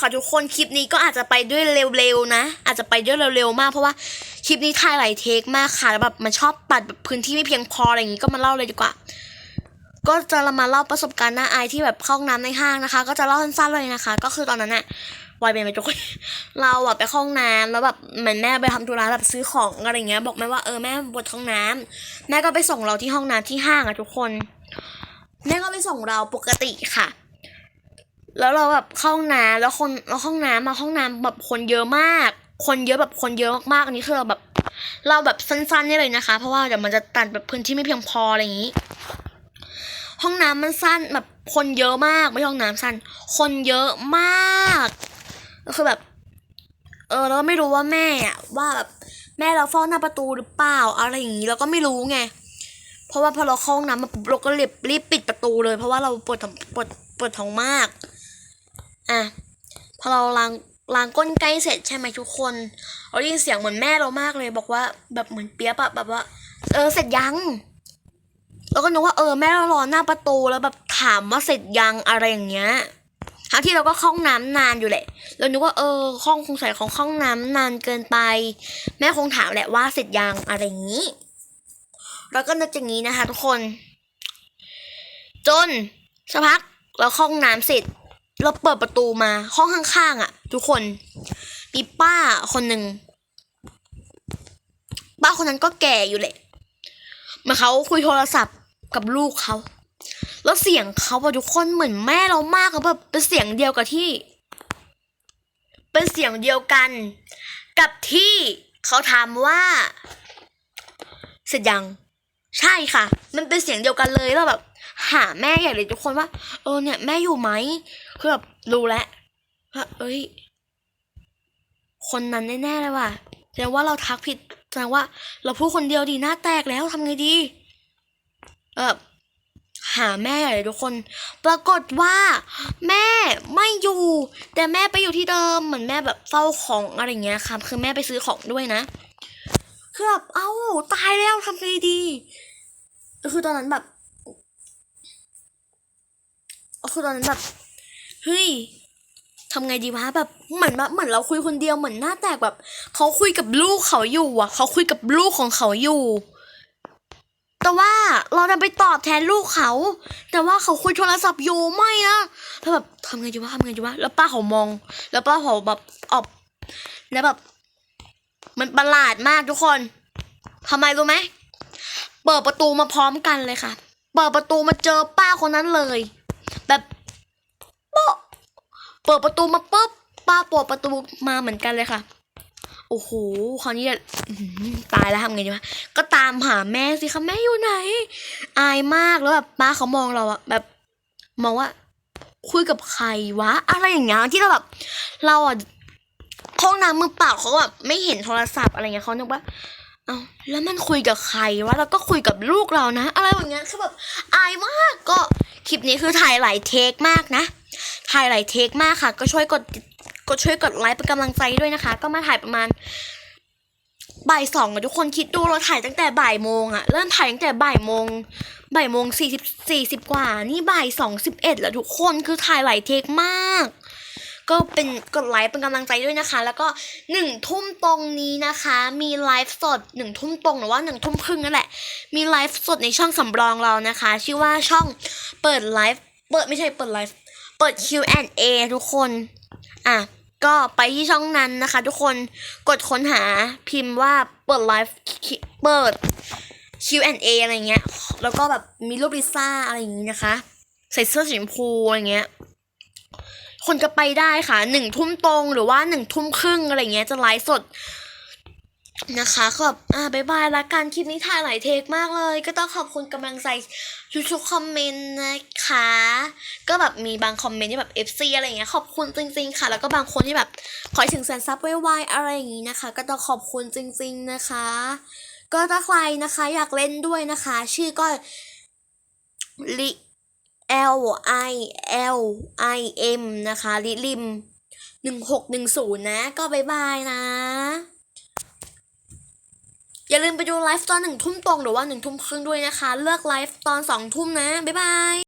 ค่ะทุกคนคลิปนี้ก็อาจจะไปด้วยเร็วๆนะ อาจจะไปด้วยเร็วๆมากเพราะว่าคลิปนี้ถ่ายหลายเทคมากค่ะแล้วแบบมันชอบตัดแบบพื้นที่ไม่เพียงพออะไรอย่างงี้ก็มาเล่าเลยดีกว่า ก็จะมาเล่าประสบการณ์น่าอายที่แบบเข้าห้องน้ำในห้างนะคะ ก็จะเล่าสั้นๆเลยนะคะ ก็คือตอนนั้นอะวายเป็นไปทุกคนเราอะไปเข้าห้องน้ำแล้วแบบเหมือนแม่ไปทำธุระแบบซื้อของอะไรเงี้ย บอกแม่ว่าเออแม่ปวดท้องน้ำแม่ก็ไปส่งเราที่ห้องน้ำที่ห้างอะทุกคนแม่ก็ไปส่งเราปกติค่ะ แล้วเราแบบเข้าห้องน้ำแล้วคนแล้วห้องน้ำมาห้องน้ำแบบคนเยอะมาก คนเยอะแบบคนเยอะมากๆอันนี้คือเราแบบ เราแบบสั้นๆนี่เลยนะคะ เพราะว่าเดี๋ยวมันจะตัดแบบพื้นที่ไม่เพียงพออะไรอย่างนี้ ห้องน้ำมันสั้นแบบคนเยอะมากไม่ห้องน้ำสั้น คนเยอะมากก็คือแบบ เออแล้วไม่รู้ว่าแม่อะว่าแบบแม่เราเฝ้าหน้าประตูหรือเปล่าอะไรอย่างนี้เราก็ไม่รู้ไงเพราะว่าพอเราเข้าห้องน้ำมาปุ๊บเราก็รีบรีบปิดประตูเลย เพราะว่าเราปวดท้องปวดปวดท้องมาก อะพอเราล้างล้างก้นใกล้เสร็จใช่ไหมทุกคนเราได้ยินเสียงเหมือนแม่เรามากเลยบอกว่าแบบเหมือนเปียบอะแบบว่า เออเสร็จยังแล้วก็นึกว่าเออแม่เรารอหน้าประตูแล้วแบบถามว่าเสร็จยังอะไรอย่างเงี้ยทั้งที่เราก็เข้าห้องน้ำนานอยู่แหละ เรานึกว่าเออห้องคงใส่ของข้าห้องน้ำนานเกินไป แม่คงถามแหละว่าเสร็จยังอะไรอย่างนี้แล้วก็นึกอย่างนี้นะคะ ทุกคน จนสักพักเราข้าห้องน้ำเสร็จ เราเปิดประตูมาห้องข้างๆอะ ทุกคน มีป้าคนหนึ่งป้าคนนั้นก็แก่อยู่แหละเหมาเขาคุยโทรศัพท์กับลูกเขาแล้วเสียงเขาอะทุกคนเหมือนแม่เรามากอะแบบเป็นเสียงเดียวกับที่ เป็นเสียงเดียวกัน กับที่เขาถามว่า เสร็จยังใช่ค่ะ มันเป็นเสียงเดียวกันเลยแล้วแบบ หาแม่ใหญ่เลยทุกคนว่า เออเนี่ยแม่อยู่ไหม คือรู้แล้วว่าเอ้ย คนนั้นแน่ๆเลยว่ะแสดงว่าเราทักผิดแสดงว่า เราพูดคนเดียวดีหน้าแตกแล้วทำไงดี เออหาแม่ใหญ่เลยทุกคน ปรากฏว่า แม่ไม่อยู่ แต่แม่ไปอยู่ที่เดิมเหมือนแม่แบบเฝ้าของอะไรเงี้ยค่ะคือแม่ไปซื้อของด้วยนะคือแบบเอ้าตายแล้วทำไงดีคือตอนนั้นแบบคือตอนนั้นแบบ ฮ้ยทำไงดีวะแบบเหมือนแบบเหมือนเราคุยคนเดียวเหมือนหน้าแตกแบบเขาคุยกับลูกเขาอยู่อะเขาคุยกับลูกของเขาอยู่ แต่ว่าเราจะไปตอบแทนลูกเขา แต่ว่าเขาคุยโทรศัพท์อยู่ไม่นะแล้วแบบทำไงดีวะทำไงดีวะแล้วป้าเขามอง แล้วป้าเขาแบบออกแล้วแบบ มันประหลาดมากทุกคนทำไมรู้ไหมเปิดประตูมาพร้อมกันเลยค่ะ เปิดประตูมาเจอป้าคนนั้นเลย ป๊ะเปิดประตูมาปุ๊บป้าเปิดประตูมาเหมือนกันเลยค่ะ โอ้โหคราวนี้เนี่ยอื้อหือตายแล้วทำไงดีวะก็ตามหาแม่สิคะแม่อยู่ไหน อายมากแล้วแบบป้าเขามองเราอะแบบ มองว่า คุยกับใครวะ อะไรอย่างเงี้ยที่เราแบบ เราอะห้องน้ำมือเปล่าเขาแบบไม่เห็นโทรศัพท์อะไรเงี้ยเขานึกว่าเอาแล้วมันคุยกับใครวะแล้วก็คุยกับลูกเรานะ อะไรอย่างเงี้ยคือแบบอายมากก็คลิปนี้คือถ่ายหลายเทคมากนะ ถ่ายหลายเทคมากค่ะ ก็ช่วยกดกดช่วยกดไลค์เป็นกำลังใจด้วยนะคะ ก็มาถ่ายประมาณบ่ายสองอะทุกคนคิดดูเราถ่ายตั้งแต่บ่ายโมงอะเริ่มถ่ายตั้งแต่บ่ายโมงบ่ายโมงสี่สิบสี่สิบกว่า นี่บ่ายสองสิบเอ็ดแล้วทุกคนคือถ่ายหลายเทคมาก ก็เป็นกดไลค์เป็นกำลังใจด้วยนะคะ แล้วก็หนึ่งทุ่มตรงนี้นะคะ มีไลฟ์สดหนึ่งทุ่มตรงหรือว่าหนึ่งทุ่มครึ่งนั่นแหละ มีไลฟ์สดในช่องสำรองเรานะคะ ชื่อว่าช่องเปิดไลฟ์เปิดไม่ใช่เปิดไลฟ์ เปิด Q&A ทุกคน อะ ก็ไปที่ช่องนั้นนะคะ ทุกคน กดค้นหาพิมพ์ว่าเปิดไลฟ์เปิด Q&A อะไรเงี้ย แล้วก็แบบมีรูปลิซ่าอะไรอย่างงี้นะคะ ใส่เสื้อสีชมพูอะไรเงี้ย คนก็ไปได้ค่ะหนึ่งทุ่มตรงหรือว่าหนึ่งทุ่มครึ่งอะไรเงี้ยจะไลฟ์สด นะคะก็แบบอ่าบายบายละกันคลิปนี้ถ่ายหลายเทคมากเลย ก็ต้องขอบคุณกำลังใจทุกๆคอมเมนต์นะคะ ก็แบบมีบางคอมเมนต์ที่แบบ FC อะไรเงี้ยขอบคุณจริง ๆ ค่ะ แล้วก็บางคนที่แบบขอถึงแสนซับไวๆอะไรอย่างงี้นะคะ ก็ต้องขอบคุณจริง ๆนะคะ ก็ถ้าใครนะคะอยากเล่นด้วยนะคะ ชื่อก็ลิ L I L I M นะคะลิลิมหนึ่งหกหนึ่งศูนย์นะ ก็บายบายนะ อย่าลืมไปดูไลฟ์ตอนหนึ่งทุ่มตรงหรือว่าหนึ่งทุ่มครึ่งด้วยนะคะ เลือกไลฟ์ตอนสองทุ่มนะ บ๊ายบาย